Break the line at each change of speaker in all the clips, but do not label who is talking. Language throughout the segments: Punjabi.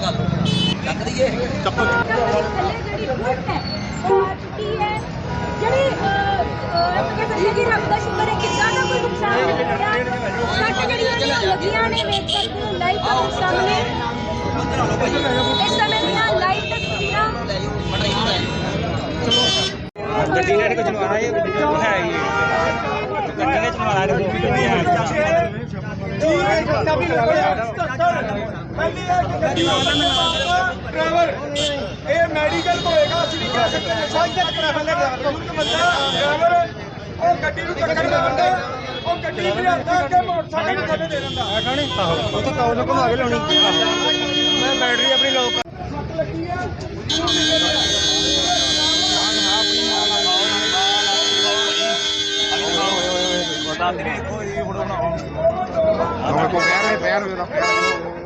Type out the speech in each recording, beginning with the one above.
लकड़ी
है
ਜਿਹੜੀ ਰੱਬ ਦਾ ਸ਼ੁਕਰ ਹੈ ਕਿ ਜ਼ਿਆਦਾ ਕੋਈ ਨੁਕਸਾਨ ਨਹੀਂ ਹੋਇਆ ਸੱਟ ਜਿਹੜੀਆਂ ਨੇ ਉਹ ਲੱਗੀਆਂ ਨੇ ਵੇਖ ਸਕਦੇ ਹੋ ਲਾਈਵ ਤੁਹਾਡੇ ਸਾਹਮਣੇ ਇਸ ਸਮੇਂ ਦੀਆਂ ਲਾਈਵ ਤਸਵੀਰਾਂ ਚਲੋ
ਗੱਡੀ ਨੇ ਕਿ ਚਲਵਾਣਾ ਹੈ ਉਹ ਹੈ ਇਹ ਗੱਡੀ ਨੇ ਚਲਵਾਣਾ ਹੈ ਉਹ ਵੀ ਨਹੀਂ ਹੈ ਜੀ 77 ਪਹਿਲੀ ਹੈ ਕਿ ਗੱਡੀ
ਡਰਾਈਵਰ ਇਹ ਮੈਡੀਕਲ ਹੋਏਗਾ ਅਸੀਂ ਨਹੀਂ ਕਹਿ ਸਕਦੇ ਸਾਈਂ ਤੱਕ ਡਰਾਈਵਰ ਲੈ ਗਿਆ ਕਮੂਕ ਬੰਦਾ ਡਰਾਈਵਰ ਉਹ ਗੱਡੀ ਨੂੰ ਟੱਕਰ ਦਾ ਬੰਦਾ ਉਹ ਗੱਡੀ ਵੀ ਹੱਥਾਂ ਅੱਗੇ ਮੋਟਰਸਾਈਕਲ ਨੂੰ ਥੱਲੇ ਦੇ ਦਿੰਦਾ। ਹੈ ਕਹਣੀ ਆਹੋ ਉਹ ਤਾਂ ਕਾਉਂ ਨੂੰ ਘੁਮਾ ਕੇ ਲਿਆਉਣੀ। ਮੈਂ ਬੈਟਰੀ ਆਪਣੀ ਲੌਕ
ਸੱਟ ਲੱਗੀ ਆ
ਬਤਾ ਦੇ ਕੋਈ ਫੋਟੋ ਬਣਾਓ ਹਾਂ? ਕੋ ਪੈਰ ਮੇਰਾ ਪੈਰ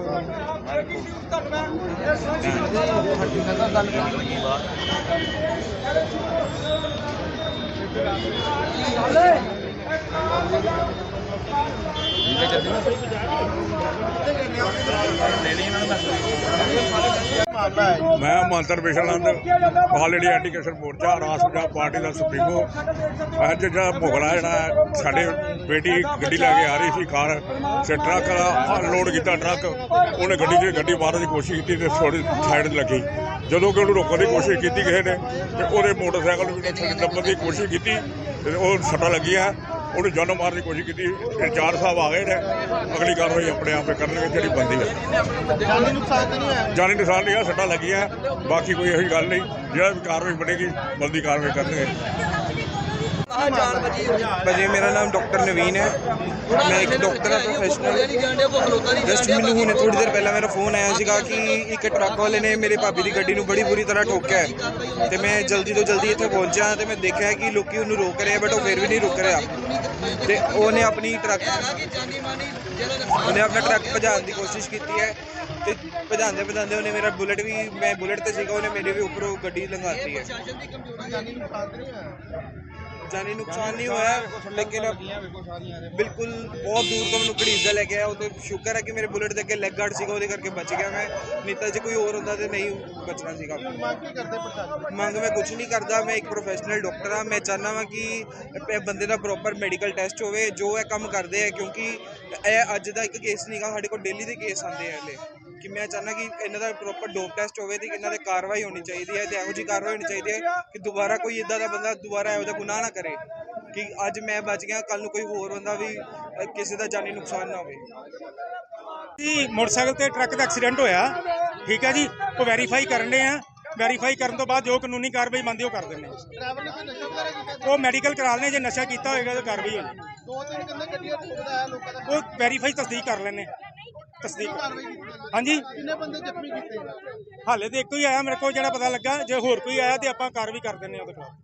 ਲੈਣੀ ਇਹਨਾਂ ਨੂੰ। ਦੱਸ
ਮੈਂ ਮੰਤਰ ਵਿਸ਼ਵਨੰਦ ਆਲ ਇੰਡੀਆ ਐਂਟੀਕੇਸ਼ਨ ਮੋਰਚਾ ਰਾਜ ਪੰਜਾਬ ਪਾਰਟੀ ਦਾ ਸੁਪਰੀਮੋ ਅੱਜ ਜਿਹੜਾ ਭੁਗਲਾ ਜਿਹੜਾ ਸਾਡੇ ਬੇਟੀ ਗੱਡੀ ਲੈ ਕੇ ਆ ਰਹੀ ਸੀ ਕਾਰ, ਤੇ ਟਰੱਕ ਦਾ ਲੋਡ ਕੀਤਾ ਟਰੱਕ। ਉਹਨੇ ਗੱਡੀ 'ਚ ਗੱਡੀ ਮਾਰਨ ਦੀ ਕੋਸ਼ਿਸ਼ ਕੀਤੀ ਤੇ ਥੋੜੀ ਸਾਈਡ ਤੇ ਲੱਗੀ। ਜਦੋਂ ਕਿ ਉਹਨੂੰ ਰੋਕਣ ਦੀ ਕੋਸ਼ਿਸ਼ ਕੀਤੀ ਕਿਸੇ ਨੇ, ਤੇ ਉਹਦੇ ਮੋਟਰਸਾਈਕਲ ਨੂੰ ਵੀ ਥੱਲੇ ਦੱਬਣ ਦੀ ਕੋਸ਼ਿਸ਼ ਕੀਤੀ, ਤੇ ਉਹ ਸੱਟਾਂ ਲੱਗੀਆਂ। ਉਹਨੂੰ ਜਾਨ ਮਾਰਨ ਦੀ ਕੋਸ਼ਿਸ਼ ਕੀਤੀ। ਚਾਰ ਸਾਹਿਬ ਆ ਗਏ ਨੇ ਅਗਲੀ ਕਾਰਵਾਈ ਆਪਣੇ ਆਪੇ ਕਰਨਗੇ ਜਿਹੜੀ ਬੰਦੀ ਹੈ
ਜਾਨੀ ਨੁਕਸਾਨ ਤਾਂ ਨਹੀਂ ਹੋਇਆ?
ਜਾਨੀ ਨੁਕਸਾਨ ਨਹੀਂ ਆ ਸੱਟਾਂ ਲੱਗੀਆਂ। ਬਾਕੀ ਕੋਈ ਇਹੋ ਗੱਲ ਨਹੀਂ। ਜਿਹੜਾ ਵੀ ਕਾਰਵਾਈ ਬਣੇਗੀ ਬੰਦੀ ਕਾਰਵਾਈ ਕਰਨਗੇ।
ਆ ਜਾਨ ਬਚੀ ਹੋਈ।
ਭਾਜੀ, ਮੇਰਾ ਨਾਮ ਡਾਕਟਰ ਨਵੀਨ ਹੈ। ਮੈਂ ਇੱਕ ਡਾਕਟਰ ਹਾਂ ਪ੍ਰੋਫੈਸ਼ਨਲ
ਨਹੀਂ ਜਾਣਦੇ ਕੋ ਖਲੋਤਾ ਨਹੀਂ
ਜਸਟ ਮੈਨੂੰ ਹੁਣੇ ਥੋੜੀ ਦੇਰ ਪਹਿਲਾਂ ਮੇਰਾ ਫੋਨ ਆਇਆ ਸੀਗਾ ਕਿ ਇੱਕ ਟਰੱਕ ਵਾਲੇ ਨੇ ਮੇਰੇ ਭਾਬੀ ਦੀ ਗੱਡੀ ਨੂੰ ਬੜੀ ਬੁਰੀ ਤਰ੍ਹਾਂ ਠੋਕਿਆ ਹੈ। ਤੇ ਮੈਂ ਜਲਦੀ ਤੋਂ ਜਲਦੀ ਇੱਥੇ ਪਹੁੰਚਿਆ ਤੇ ਮੈਂ ਦੇਖਿਆ ਕਿ ਲੋਕੀ ਉਹਨੂੰ ਰੋਕ ਰਹੇ ਬਟ ਉਹ ਫਿਰ ਵੀ ਨਹੀਂ ਰੁਕ ਰਿਹਾ। ਤੇ ਉਹਨੇ ਆਪਣੀ ਟਰੱਕ
ਜਾਨੀ ਮਾਨੀ ਜਿਹੜਾ ਨੁਕਸਾਨ
ਉਹਨੇ ਆਪਣਾ ਟਰੱਕ ਭਜਾਉਣ ਦੀ ਕੋਸ਼ਿਸ਼ ਕੀਤੀ ਹੈ। ਤੇ ਭਜਾਉਂਦੇ ਭਜਾਉਂਦੇ ਉਹਨੇ ਮੇਰਾ ਬੁਲਟ ਵੀ, ਮੈਂ ਬੁਲਟ ਤੇ ਸੀਗਾ, ਉਹਨੇ ਮੇਰੇ ਵੀ ਉੱਪਰੋਂ ਗੱਡੀ ਲੰਘਾਤੀ ਹੈ।
ਸ਼ਾਸਨ ਦੀ ਕਮਜ਼ੋਰੀ
ਜਾਨੀ ਨੁਕਸਾਨ ਤਾਂ ਨਹੀਂ ਹੋਇਆ
ਜਾਨੀ ਨੁਕਸਾਨ ਨਹੀਂ ਹੋਇਆ ਲੇਕਿਨ ਬਿਲਕੁਲ ਬਹੁਤ ਦੂਰ ਤੋਂ ਮੈਨੂੰ ਘੜੀਸਦਾ ਲੈ ਕੇ ਆਇਆ ਉਹ ਤੇ ਸ਼ੁਕਰ ਹੈ ਕਿ ਮੇਰੇ ਬੁਲਟ ਦੇ ਅੱਗੇ ਲੈਗ ਗਾਰਡ ਸੀਗਾ ਉਹਦੇ ਕਰਕੇ ਬਚ ਗਿਆ ਮੈਂ ਨਹੀਂ ਤਾਂ ਜੇ ਕੋਈ ਹੋਰ ਹੁੰਦਾ ਤੇ ਨਹੀਂ ਬਚਣਾ ਸੀਗਾ।
ਮੰਗ ਕੀ ਕਰਦੇ ਪ੍ਰਸ਼ਾਸਨ
ਮੰਗ ਮੈਂ ਕੁਝ ਨਹੀਂ ਕਰਦਾ ਮੈਂ ਇੱਕ ਪ੍ਰੋਫੈਸ਼ਨਲ ਡਾਕਟਰ ਹਾਂ ਮੈਂ ਚਾਹੁੰਦਾ ਵਾਂ ਕਿ ਇਹ ਬੰਦੇ ਦਾ ਪ੍ਰੋਪਰ ਮੈਡੀਕਲ ਟੈਸਟ ਹੋਵੇ ਜੋ ਇਹ ਕੰਮ ਕਰਦੇ ਆ ਕਿਉਂਕਿ ਇਹ ਅੱਜ ਦਾ ਇੱਕ ਕੇਸ ਨਹੀਂਗਾ ਸਾਡੇ ਕੋਲ ਡੇਲੀ ਦੇ ਕੇਸ ਆਉਂਦੇ ਆ ਹਲੇ। ਕਿ ਮੈਂ ਚਾਹੁੰਦਾ ਕਿ ਇਹਨਾਂ ਦਾ ਪ੍ਰੋਪਰ ਡੋਪ ਟੈਸਟ ਹੋਵੇ ਤੇ ਇਹਨਾਂ ਤੇ ਕਾਰਵਾਈ ਹੋਣੀ ਚਾਹੀਦੀ ਹੈ ਤੇ ਇਹੋ ਜਿਹੀ ਕਾਰਵਾਈ ਹੋਣੀ ਚਾਹੀਦੀ ਹੈ ਕਿ ਦੁਬਾਰਾ ਕੋਈ ਇਦਾਂ ਦਾ ਬੰਦਾ ਦੁਬਾਰਾ ਇਹੋ ਜਿਹਾ ਗੁਨਾਹ ਨਾ ਕਰੇ ਕਿ ਅੱਜ ਮੈਂ ਬਚ ਗਿਆ ਕੱਲ ਨੂੰ ਕੋਈ ਹੋਰ ਬੰਦਾ ਵੀ ਕਿਸੇ ਦਾ ਜਾਨੀ ਨੁਕਸਾਨ ਨਾ ਹੋਵੇ।
ਜੀ ਮੋਟਰਸਾਈਕਲ ਤੇ ਟਰੱਕ ਦਾ ਐਕਸੀਡੈਂਟ ਹੋਇਆ। ਠੀਕ ਹੈ ਜੀ ਉਹ ਵੈਰੀਫਾਈ ਕਰਨ ਦੇ ਆ। ਵੈਰੀਫਾਈ ਕਰਨ ਤੋਂ ਬਾਅਦ ਜੋ ਕਾਨੂੰਨੀ ਕਾਰਵਾਈ ਬਣਦੀ ਉਹ ਕਰ ਦਿੰਦੇ ਆ।
ਡਰਾਈਵਰ ਨੇ ਕੋਈ ਨਸ਼ਾ ਵਗੈਰਾ ਕੀਤਾ ਸੀ?
ਉਹ ਮੈਡੀਕਲ ਕਰਾ ਲੈਣੇ ਜੇ ਨਸ਼ਾ ਕੀਤਾ ਹੋਏਗਾ ਤਾਂ ਕਾਰਵਾਈ ਹੋਣੀ।
ਦੋ ਤਿੰਨ ਕਹਿੰਦੇ ਗੱਡੀਆਂ ਠੋਕਦਾ ਆਇਆ ਲੋਕਾਂ ਦਾ?
ਉਹ ਵੈਰੀਫਾਈ ਤਸਦੀਕ ਕਰ ਲੈਣੇ ਤਸਦੀਕ
ਹੈ।
ਹਾਂਜੀ।
ਕਿੰਨੇ ਬੰਦੇ ਜ਼ਖਮੀ ਕੀਤੇ?
ਹਾਲੇ ਤੇ ਇੱਕੋ ਹੀ ਆਇਆ ਮੇਰੇ ਕੋਲ ਜਿਹੜਾ ਪਤਾ ਲੱਗਾ ਜੇ ਹੋਰ ਕੋਈ ਆਇਆ ਤੇ ਆਪਾਂ ਕਾਰਵਾਈ ਕਰ ਦਿੰਦੇ ਆ ਉਹਦੇ ਖਿਲਾਫ।